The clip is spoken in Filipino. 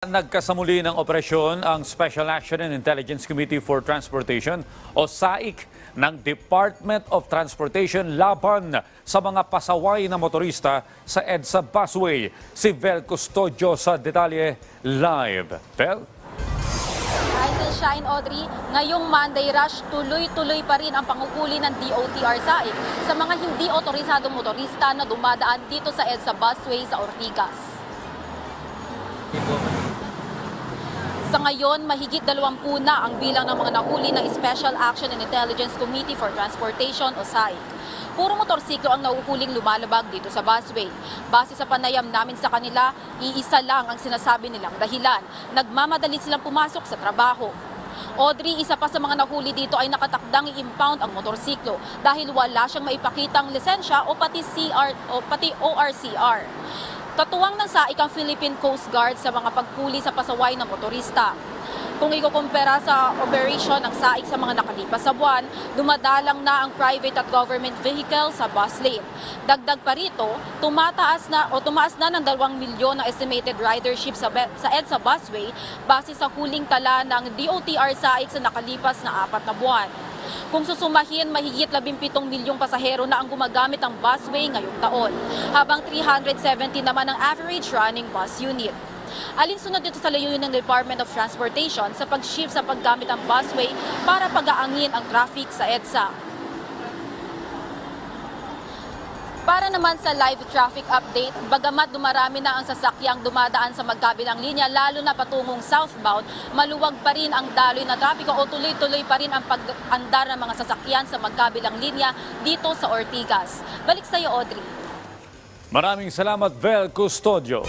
Nagkasamuli ng operasyon ang Special Action and Intelligence Committee for Transportation o SAIC ng Department of Transportation laban sa mga pasaway na motorista sa EDSA busway. Si Vel Custodio sa detalye live. Vel? Rise shine, Audrey. Ngayong Monday rush, tuloy-tuloy pa rin ang panguhuli ng DOTR SAIC sa mga hindi otorisadong motorista na dumadaan dito sa EDSA busway sa Ortigas. Sa ngayon, mahigit dalawampu na ang bilang ng mga nahuli ng Special Action and Intelligence Committee for Transportation o SAIC. Puro motorsiklo ang nahuhuling lumalabag dito sa busway. Base sa panayam namin sa kanila, iisa lang ang sinasabi nilang dahilan. Nagmamadali silang pumasok sa trabaho. Audrey, isa pa sa mga nahuli dito ay nakatakdang i-impound ang motorsiklo dahil wala siyang maipakitang lisensya o pati CR o pati ORCR. Katuwang ng SAIC ang Philippine Coast Guard sa mga pagpuli sa pasaway ng motorista. Kung ikukumpara sa operation ng SAIC sa mga nakalipas sa buwan, dumadalang na ang private at government vehicle sa bus lane. Dagdag pa rito, tumataas na o tumaas na ng 2 milyon ang estimated ridership sa, sa EDSA busway base sa huling tala ng DOTR SAIC sa nakalipas na apat na buwan. Kung susumahin, mahigit 17 milyong pasahero na ang gumagamit ng busway ngayong taon, habang 370 naman ang average running bus unit. Alinsunod dito sa layunin ng Department of Transportation sa pag-shift sa paggamit ng busway para pagaangin ang traffic sa EDSA. Para naman sa live traffic update, bagamat dumarami na ang sasakyang dumadaan sa magkabilang linya, lalo na patungong southbound, maluwag pa rin ang daloy na trapiko o tuloy-tuloy pa rin ang pag-andar ng mga sasakyan sa magkabilang linya dito sa Ortigas. Balik sa iyo, Audrey. Maraming salamat, Vel Custodio.